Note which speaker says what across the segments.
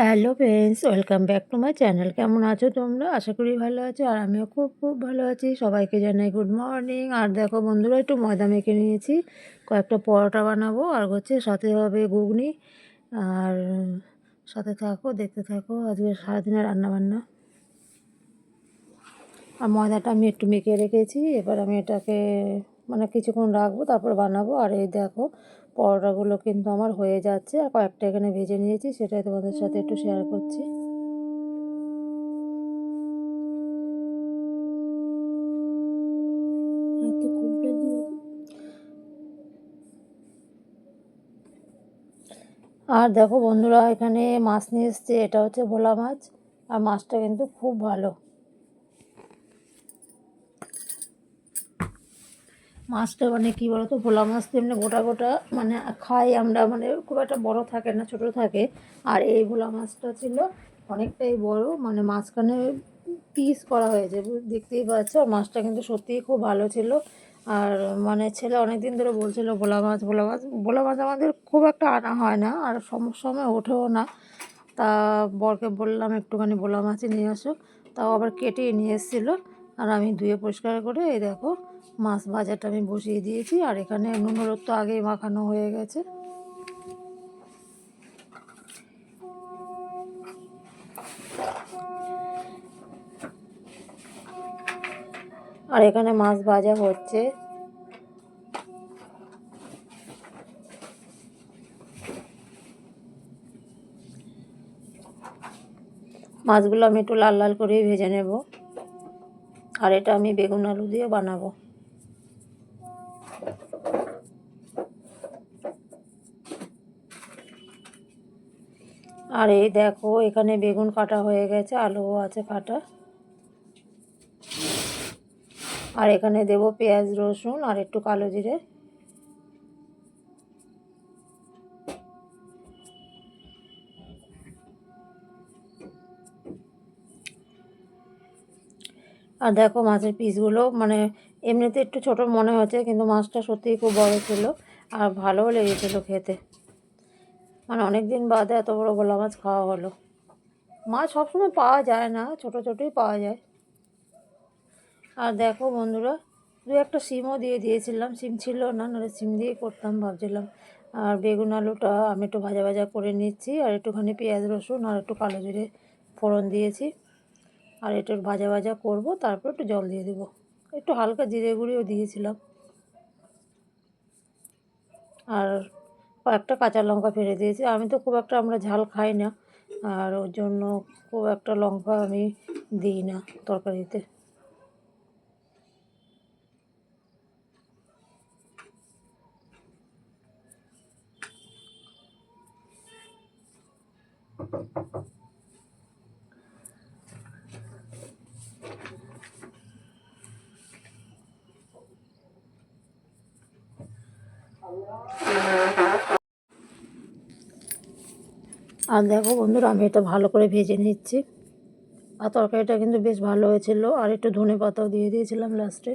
Speaker 1: Hello friends, welcome back to my channel. কেমন আছো তোমরা? আশা করি ভালো আছো, আর আমিও খুব খুব ভালো আছি। সবাইকে জানাই গুড মর্নিং। আর দেখো বন্ধুরা, একটু ময়দা মেখে নিয়েছি। কয়েকটা পরোটা বানাবো, আর হচ্ছে সাথে হবে ঘুগনি। আর সাথে থাকো, দেখতে থাকো, আজকে সারাদিনের রান্নাবান্না। আর ময়দাটা আমি একটু মেখে রেখেছি। এবার আমি এটাকে মানে কিছুক্ষণ রাখব, তারপর বানাবো। আর এই দেখো পরোটাগুলো কিন্তু আমার হয়ে যাচ্ছে। আর কয়েকটা এখানে ভেজে নিয়েছি সেটাই তোমাদের সাথে একটু শেয়ার করছি। আর দেখো বন্ধুরা এখানে মাছ নিয়ে এসছে এটা হচ্ছে ভোলা মাছ। আর মাছটা কিন্তু খুব ভালো। মাছটা মানে কী বলতো, ভোলা মাছ তো এমনি গোটা গোটা মানে খাই আমরা মানে খুব একটা বড় থাকে না, ছোট থাকে। আর এই ভোলা মাছটা ছিল অনেকটাই বড় মানে মাঝখানে পিস করা হয়েছে দেখতেই পাচ্ছ। আর মাছটা কিন্তু সত্যিই খুব ভালো ছিল। আর মানে ছেলে অনেক দিন ধরে বলছিল, ভোলা মাছ ভোলা মাছ। ভোলা মাছ আমাদের খুব একটা আনা হয় না, আর সময় ওঠেও না। তা বরকে বললাম, একটুখানি ভোলা মাছই নিয়ে আসো। তাও আবার কেটে নিয়ে এসেছিল। আর আমি ধুয়ে পরিষ্কার করে এই দেখো মাছ ভাজাটা আমি বসিয়ে দিয়েছি, আর এখানে নুন তো আগেই মাখানো হয়ে গেছে। আর এখানে মাছ ভাজা হচ্ছে। মাছগুলো আমি একটু লাল লাল করেই ভেজে নেব। আর এটা আমি বেগুন আলু দিয়ে বানাবো। আর এই দেখো, এখানে বেগুন কাটা হয়ে গেছে, আলুও আছে কাটা। আর এখানে দেব পেঁয়াজ, রসুন আর একটু কালো জিরে। আর দেখো মাছের পিসগুলো মানে এমনিতে একটু ছোট মনে হচ্ছে, কিন্তু মাছটা সত্যিই খুব বড় ছিল আর ভালোও লেগেছিল খেতে। মানে অনেক দিন বাদে এত বড় গোলা মাছ খাওয়া হলো। মাছ সবসময় পাওয়া যায় না, ছোট ছোটোই পাওয়া যায়। আর দেখো বন্ধুরা, দু একটা সিমও দিয়ে দিয়েছিলাম, সিম ছিল না, নাহলে সিম দিয়েই করতাম ভাবছিলাম। আর বেগুন আলুটা আমি একটু ভাজা ভাজা করে নিচ্ছি, আর একটুখানি পেঁয়াজ রসুন আর একটু কালো জিরে ফোড়ন দিয়েছি। আর একটু ভাজা ভাজা করব, তারপর একটু জল দিয়ে দেবো। একটু হালকা জিরে গুঁড়িও দিয়েছিলাম। আর কয়েকটা কাঁচা লঙ্কা ফেলে দিয়েছি। আমি তো খুব একটা আমরা ঝাল খাই না, আর ওর জন্য খুব একটা লঙ্কা আমি দিই না তরকারিতে। আর দেখো বন্ধুরা, আমি এটা ভালো করে ভেজে নিচ্ছি। আর তরকারিটা কিন্তু বেশ ভালো হয়েছিল। আর একটু ধনে পাতাও দিয়ে দিয়েছিলাম লাস্টে।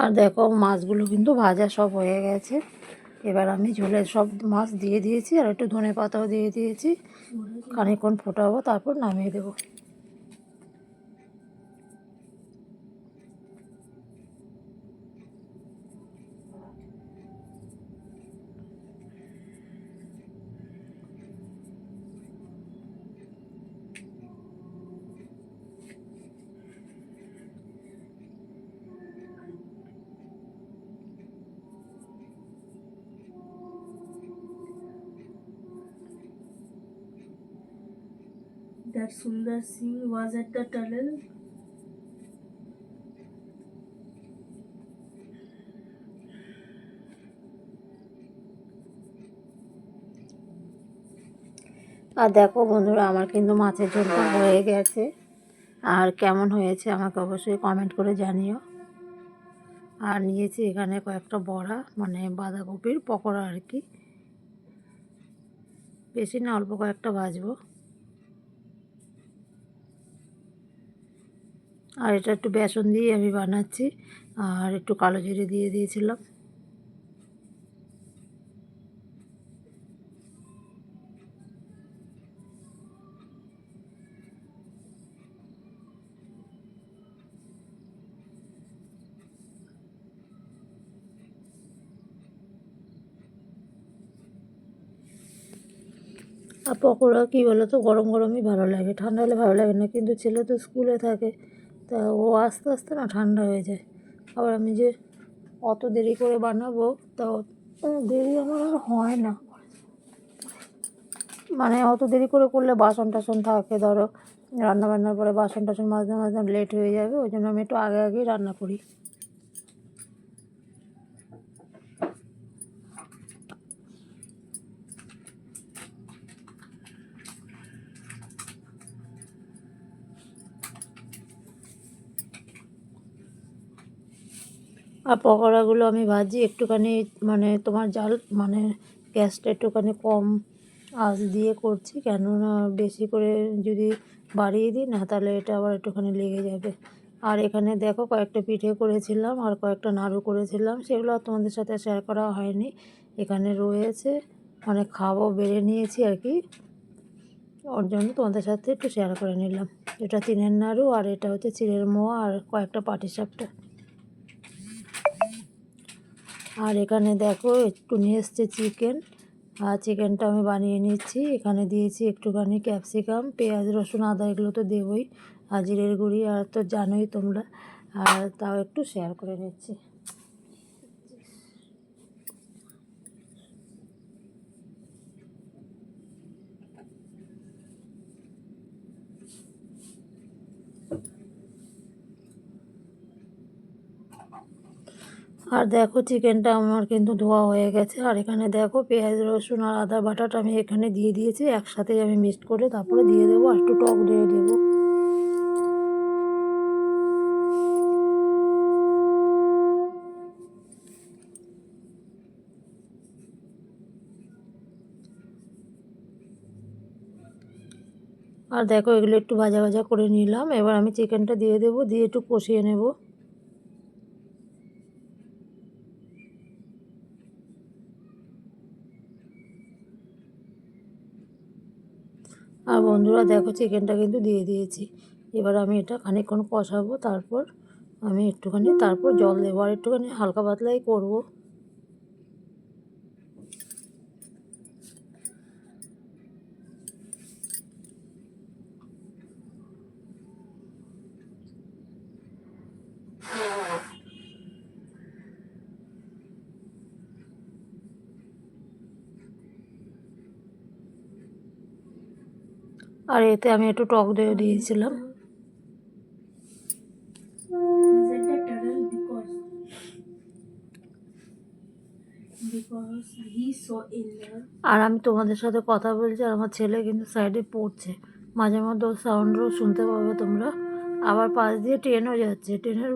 Speaker 1: আর দেখো মাছগুলো কিন্তু ভাজা সব হয়ে গেছে। এবার আমি ঝোলের সব মাছ দিয়ে দিয়েছি আর একটু ধনে পাতাও দিয়ে দিয়েছি। খানিকক্ষণ ফোটাবো, তারপর নামিয়ে দেবো।
Speaker 2: That Sundar Singh was at the tunnel.
Speaker 1: আর দেখো বন্ধুরা, আমার কিন্তু মাছের জন্য হয়ে গেছে। আর কেমন হয়েছে আমাকে অবশ্যই কমেন্ট করে জানিও। আর নিয়েছি এখানে কয়েকটা বড়া মানে বাঁধাকপির পকোড়া আর কি। বেশি না, অল্প কয়েকটা ভাজবো। আর এটা একটু বেসন দিয়ে আমি বানাচ্ছি। আর একটু কালো জিরে দিয়ে দিয়েছিলাম। আর পকোড়া কী বলো তো গরম গরমই ভালো লাগে। ঠান্ডা হলে ভালো লাগে না। কিন্তু ছেলে তো স্কুলে থাকে। তা ও আস্তে আস্তে না ঠান্ডা হয়ে যায়। আবার আমি যে অত দেরি করে বানাবো, তা দেরি আমার আর হয় না। মানে অত দেরি করে করলে বাসন টাসন থাকে, ধরো রান্না বান্নার পরে বাসন টাসন মাঝে মাঝে লেট হয়ে যাবে, ওই জন্য আমি একটু আগে আগেই রান্না করি। আর পকোড়াগুলো আমি ভাজি একটুখানি মানে তোমার জাল মানে গ্যাসটা একটুখানি কম আঁচ দিয়ে করছি। কেননা বেশি করে যদি বাড়িয়ে দিই না, তাহলে এটা আবার একটুখানি লেগে যাবে। আর এখানে দেখো কয়েকটা পিঠে করেছিলাম আর কয়েকটা নাড়ু করেছিলাম, সেগুলো আর তোমাদের সাথে শেয়ার করা হয়নি। এখানে রয়েছে মানে খাব বেড়ে নিয়েছি আর কি। ওর জন্য তোমাদের সাথে একটু শেয়ার করে নিলাম। এটা তিনের নাড়ু আর এটা হচ্ছে চিড়ের মোয়া আর কয়েকটা পাটিসাপটা। আর এখানে দেখো একটু নিয়ে এসছে চিকেন আর চিকেনটা আমি বানিয়ে নিচ্ছি। এখানে দিয়েছি একটুখানি ক্যাপসিকাম পেঁয়াজ, রসুন, আদা, এগুলো তো দেবই। আর জিরের গুঁড়ি, আর তো জানোই তোমরা। আর তাও একটু শেয়ার করে নিচ্ছি। আর দেখো চিকেনটা আমার কিন্তু ধোয়া হয়ে গেছে। আর এখানে দেখো পেঁয়াজ, রসুন আর আদা বাটাটা আমি এখানে দিয়ে দিয়েছি। একসাথে আমি মিক্সড করে তারপরে দিয়ে দেবো আর একটু টক দিয়ে দেবো। আর দেখো এগুলো একটু ভাজা ভাজা করে নিলাম। এবার আমি চিকেনটা দিয়ে দেবো, দিয়ে একটু কষিয়ে নেব আর বন্ধুরা, দেখো চিকেনটা কিন্তু দিয়ে দিয়েছি। এবার আমি এটা খানিকক্ষণ কষাবো, তারপর আমি একটুখানি, তারপর জল দেবো। আর একটুখানি হালকা পাতলাই করব। আর এতে আমি একটু টক দইও দিয়েছিলাম। আর আমি তোমাদের সাথে কথা বলছি আর আমার ছেলে কিন্তু সাইডে পড়ছে। মাঝে মধ্যে সাউন্ডও শুনতে পাবে তোমরা। আবার পাশ দিয়ে ট্রেনও যাচ্ছে। ট্রেনের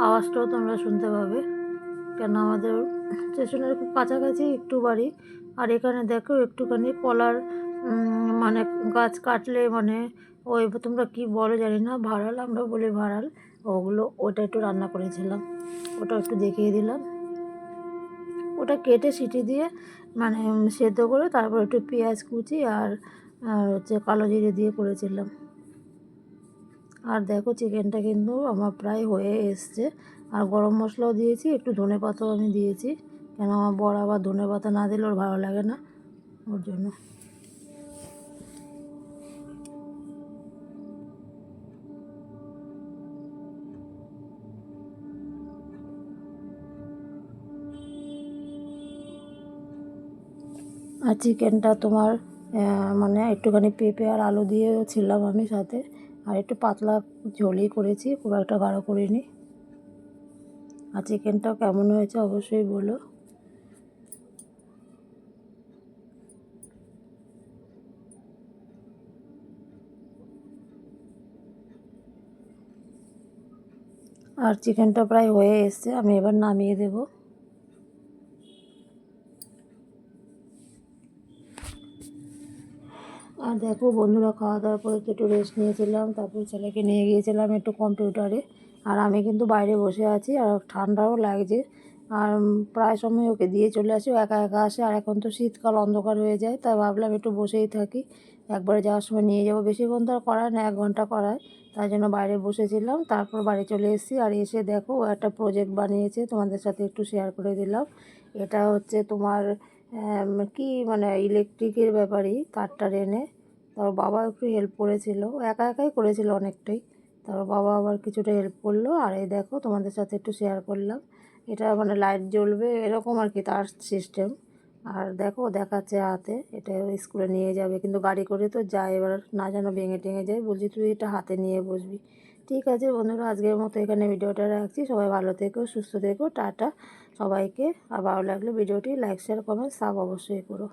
Speaker 1: আওয়াজটাও তোমরা শুনতে পাবে। কেন আমাদের স্টেশনের খুব কাছাকাছি একটু বাড়ি। আর এখানে দেখো একটুখানি কলার মানে গাছ কাটলে মানে ওই তোমরা কি বলো জানি না, ভাড়াল আমরা বলি ভাড়াল। ওগুলো, ওটা একটু রান্না করেছিলাম। ওটা একটু দেখিয়ে দিলাম। ওটা কেটে সিটি দিয়ে মানে সেদ্ধ করে তারপর একটু পেঁয়াজ কুচি আর হচ্ছে কালো জিরে দিয়ে করেছিলাম। আর দেখো চিকেনটা কিন্তু আমার প্রায় হয়ে এসছে। আর গরম মশলাও দিয়েছি, একটু ধনে পাতাও আমি দিয়েছি। কেন আমার বড় আবার ধনে পাতা না দিলে ওর ভালো লাগে না, ওর জন্য। আর চিকেনটা তোমার মানে একটুখানি পেঁপে আর আলু দিয়েও ছিলাম আমি সাথে। আর একটু পাতলা ঝোলই করেছি, খুব একটা গাঢ় করিনি। আর চিকেনটাও কেমন হয়েছে অবশ্যই বলো। আর চিকেনটা প্রায় হয়ে এসছে, আমি এবার নামিয়ে দেব। আর দেখো বন্ধুরা খাওয়া দাওয়ার পরে তো একটু রেস্ট নিয়েছিলাম, তারপর ছেলেকে নিয়ে গিয়েছিলাম একটু কম্পিউটারে আর আমি কিন্তু বাইরে বসে আছি আর ঠান্ডাও লাগছে। আর প্রায় সময় ওকে দিয়ে চলে আসি একা একা আসে। আর এখন তো শীতকাল, অন্ধকার হয়ে যায়, তাই ভাবলাম একটু বসেই থাকি। একবারে যাওয়ার সময় নিয়ে যাব। বেশিক্ষণ তো আর করায় না এক ঘণ্টা করায় তাই জন্য বাইরে বসেছিলাম, তারপর বাড়ি চলে এসেছি। আর এসে দেখো ও একটা প্রজেক্ট বানিয়েছে, তোমাদের সাথে একটু শেয়ার করে দিলাম। এটা হচ্ছে তোমার কি মানে ইলেকট্রিকের ব্যাপারেই, তারটা এনে তার বাবা একটু হেল্প করেছিল। একা একাই করেছিল অনেকটাই। তার বাবা আবার কিছুটা হেল্প করল। আর এই দেখো, তোমাদের সাথে একটু শেয়ার করলাম। এটা মানে লাইট জ্বলবে, এরকম আর কি তার সিস্টেম আর দেখো, দেখাচ্ছে হাতে। এটা স্কুলে নিয়ে যাবে। কিন্তু গাড়ি করে তো যায়, এবার না যেন ভেঙে টেঙে যায়। বলছি, তুই এটা হাতে নিয়ে বসবি। ঠিক আছে বন্ধুরা, আজকের মতো এখানে ভিডিওটা রাখছি। সবাই ভালো থেকো, সুস্থ থেকো, টাটা। সবাইকে আর ভালো লাগলে ভিডিওটি লাইক শেয়ার কমেন্ট সাব অবশ্যই করো।